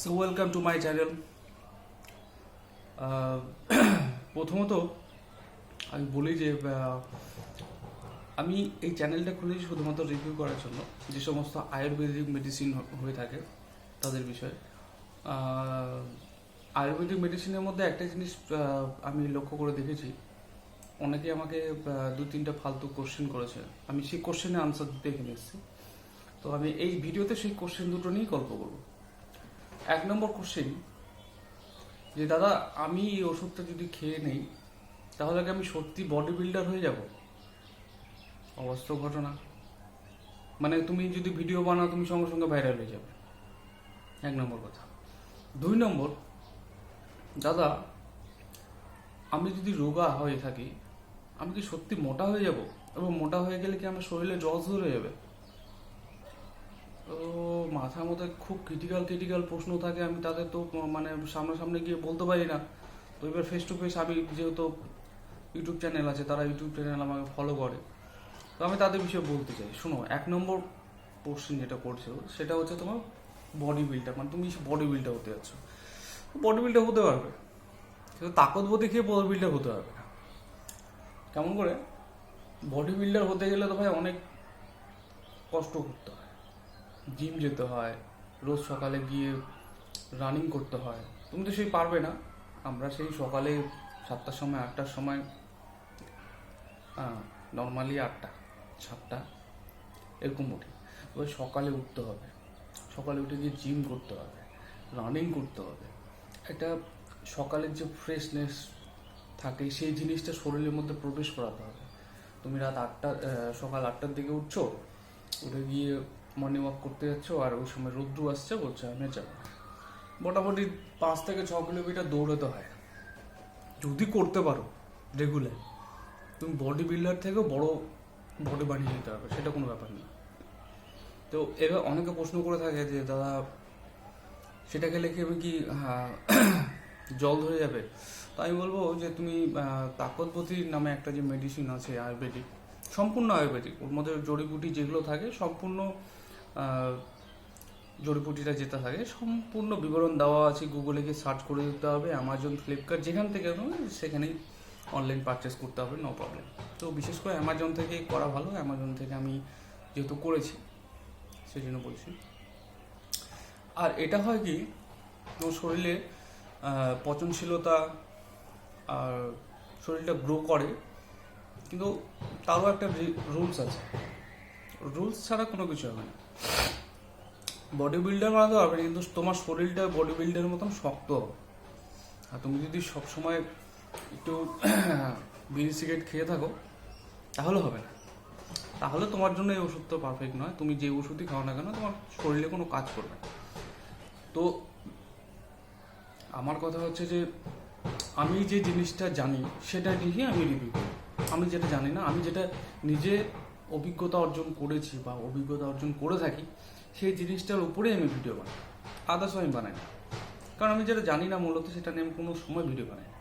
So welcome to my channel প্রথমত, আমি বলি যে আমি এই চ্যানেলটা খুলেছি শুধুমাত্র রিভিউ করার জন্য। যে সমস্ত আয়ুর্বেদিক মেডিসিন হয়ে থাকে তাদের বিষয়ে। আয়ুর্বেদিক মেডিসিনের মধ্যে একটা জিনিস আমি লক্ষ্য করে দেখেছি। অনেকে আমাকে দু, তিনটা ফালতু কোশ্চেন করেছে। আমি সেই কোশ্চেনের আনসার দিতে এখানে এসেছি। তো আমি এই ভিডিওতে সেই কোশ্চেন দুটো নিয়েই গল্প করব। এক নম্বর কোশ্চেন যে দাদা, আমি এই ওষুধটা যদি খেয়ে নেই, তাহলে কি আমি সত্যি বডি বিল্ডার হয়ে যাব? অবাস্তব ঘটনা। মানে তুমি যদি ভিডিও বানাও, তুমি সঙ্গে সঙ্গে ভাইরাল হয়ে যাবে। এক নম্বর কথা। দুই নম্বর, দাদা, আমি যদি রোগা হয়ে থাকি, আমি কি সত্যি মোটা হয়ে যাব? এবং মোটা হয়ে গেলে কি আমার শরীরে রস ধরে যাবে? তো মাথার মধ্যে খুব ক্রিটিক্যাল ক্রিটিক্যাল প্রশ্ন থাকে, আমি তাদের তো মানে সামনাসামনি গিয়ে বলতে পারি না। তো এবার ফেস টু ফেস আমি যেহেতু ইউটিউব চ্যানেল আছে, তারা ইউটিউব চ্যানেল আমাকে ফলো করে। তো আমি তাদের বিষয়ে বলতে চাই। শোনো, এক নম্বর কোশ্চেন যেটা করছ, সেটা হচ্ছে তোমার বডি বিল্ডার মানে তুমি বডি বিল্ডার হতে যাচ্ছ। বডি বিল্ডার হতে পারবে, কিন্তু তাকতবতী খেয়ে বডি বিল্ডার হতে পারবে না। কেমন করে? বডি বিল্ডার হতে গেলে তো ভাই অনেক কষ্ট করতে হয়। জিম যেতে হয়, রোজ সকালে গিয়ে রানিং করতে হয়। তুমি তো সেই পারবে না। আমরা সেই সকালে সাতটার সময়, আটটার সময় নর্মালি আটটা, সাতটা, এরকম উঠি। এবার সকালে উঠতে হবে। সকালে উঠে গিয়ে জিম করতে হবে রানিং করতে হবে। একটা সকালের যে ফ্রেশনেস থাকে, সেই জিনিসটা শরীরের মধ্যে প্রবেশ করাতে হবে। তুমি রাত আটটা সকাল আটটার দিকে উঠছো, উঠে গিয়ে মর্নিং ওয়াক করতে যাচ্ছ আর ওই সময় রোদ্রু আসছে বলছে আমি যাব মোটামুটি পাঁচ থেকে ছ কিলোমিটার দৌড়াতে হয়। যদি করতে পারো রেগুলার তুমি বডি বিল্ডার থেকেও বড় বডি বানিয়ে নিতে পারবে সেটা কোনো ব্যাপার না। তো এবার অনেকে প্রশ্ন করে থাকে যে দাদা সেটা খেলে কি আমি কি হ্যাঁ, জল ধরে যাবে? তো আমি বলব যে তুমি আহ, নামে একটা যে মেডিসিন আছে আয়ুর্বেদিক সম্পূর্ণ আয়ুর্বেদিক। ওর মধ্যে জড়িবুটি যেগুলো থাকে, সম্পূর্ণ জড়িবুটিটা যেটা থাকে, সম্পূর্ণ বিবরণ দেওয়া আছে গুগলে গিয়ে সার্চ করে দিতে হবে অ্যামাজন ফ্লিপকার্ট, যেখান থেকে সেখানেই অনলাইন পারচেস করতে হবে নো প্রবলেম তো বিশেষ করে অ্যামাজন থেকে করা ভালো অ্যামাজন থেকে আমি যেহেতু করেছি সেই জন্য বলছি। আর এটা হয় কি, তোমার শরীরে পচনশীলতা, আর শরীরটা গ্রো করে কিন্তু তারও একটা রুলস আছে। রুলস ছাড়া কোনো কিছু হবে না। বডি বিল্ডার বানাতে পারবে, কিন্তু তোমার শরীরটা বডি বিল্ডারের মতন শক্ত হবে। আর তুমি যদি সবসময় একটু বিড়ি সিগারেট খেয়ে থাকো, তাহলে হবে না। তাহলে তোমার জন্য এই ওষুধটা পারফেক্ট নয়। তুমি যে ওষুধই খাও না কেন, তোমার শরীরে কোনো কাজ করবে না। তো আমার কথা হচ্ছে যে, আমি যে জিনিসটা জানি, সেটা নিয়ে আমি রিভিউ করি। আমি যেটা জানি না, আমি যেটা নিজে অভিজ্ঞতা অর্জন করেছি বা অভিজ্ঞতা অর্জন করে থাকি, সেই জিনিসটার উপরেই আমি ভিডিও বানাই। আদার্স আমি বানাই না। কারণ আমি যেটা জানি না মূলত, সেটা নিয়ে আমি কোনো সময় ভিডিও বানাই না।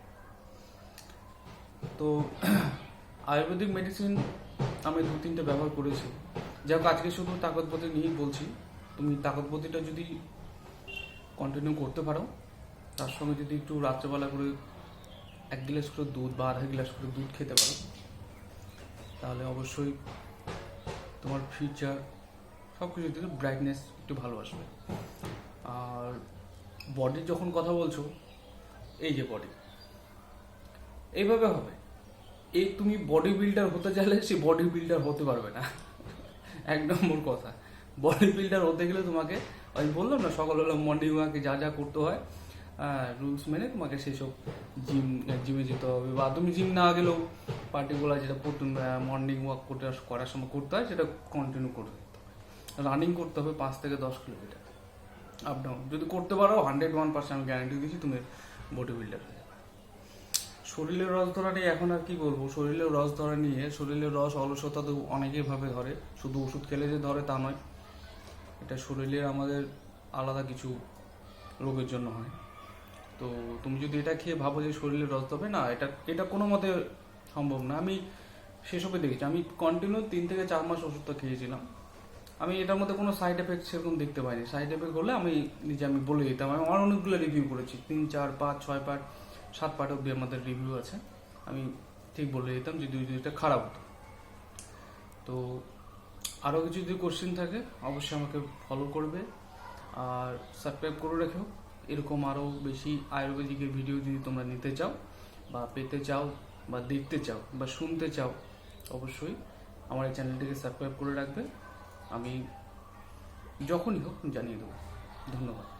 তো আয়ুর্বেদিক মেডিসিন আমি দু তিনটে ব্যবহার করেছি। যাই হোক, আজকে শুধু তাকতপতি নিয়েই বলছি। তুমি তাকতপতিটা যদি কন্টিনিউ করতে পারো, তার সঙ্গে যদি একটু রাত্রেবেলা করে এক গ্লাস করে দুধ বা আধা গ্লাস করে দুধ খেতে পারো। তাহলে অবশ্যই তোমার ফিউচার সব কিছু থেকে ব্রাইটনেস একটু ভালো আসবে। আর বডির যখন কথা বলছো, এই যে বডি এইভাবে হবে। এই তুমি বডি বিল্ডার হতে চাইলে সে বডি বিল্ডার হতে পারবে না। এক নম্বর কথা। বডি বিল্ডার হতে গেলে তোমাকে, আমি বললাম না, সকালবেলা মর্নিং ওয়াকে যা যা করতে হয় রুলস মেনে তোমাকে সেসব জিম জিমে যেতে হবে। বা তুমি জিম না গেলেও পার্টিকুলার যেটা মর্নিং ওয়াক করতে, করার সময় করতে হয়, সেটা কন্টিনিউ করতে হবে। রানিং করতে হবে পাঁচ থেকে দশ কিলোমিটার আপ ডাউন যদি করতে পারো হান্ড্রেড ওয়ান পার্সেন্ট আমি গ্যারান্টি দিচ্ছি তুমি বডি বিল্ডার হয়ে যাবে। শরীরের রস ধরা নিয়ে এখন আর কি বলব? শরীরের রস ধরা নিয়ে, শরীরের রস অলসতা তো অনেকেই ভাবে ধরে। শুধু ওষুধ খেলে যে ধরে, তা নয়। এটা শরীরের আমাদের আলাদা কিছু রোগের জন্য হয়। তো তুমি যদি এটা খেয়ে ভাবো যে শরীরে রস ধরবে, না, এটা এটা কোনো মতে সম্ভব না। আমি সেসবে দেখেছি। আমি কন্টিনিউ তিন থেকে চার মাস ওষুধটা খেয়েছিলাম। আমি এটার মধ্যে কোনো সাইড এফেক্ট সেরকম দেখতে পাইনি। সাইড এফেক্ট হলে আমি নিজে, আমি বলে দিতাম। আমি আমার অনেকগুলো রিভিউ করেছি। তিন, চার পাঁচ, ছয় পার্ট সাত পার্ট অব্দি আমাদের রিভিউ আছে। আমি ঠিক বলে দিতাম যে দুই দুইটা খারাপ হতো। তো আরও কিছু যদি কোশ্চেন থাকে, অবশ্যই আমাকে ফলো করবে। আর সাবস্ক্রাইব করে রেখো এরকম আরও বেশি আয়ুর্বেদিকের ভিডিও যদি তোমরা নিতে চাও, বা পেতে চাও, বা দেখতে চাও, বা শুনতে চাও, অবশ্যই আমার এই চ্যানেলটিকে সাবস্ক্রাইব করে রাখবে। আমি যখনই হোক জানিয়ে দেবো। ধন্যবাদ।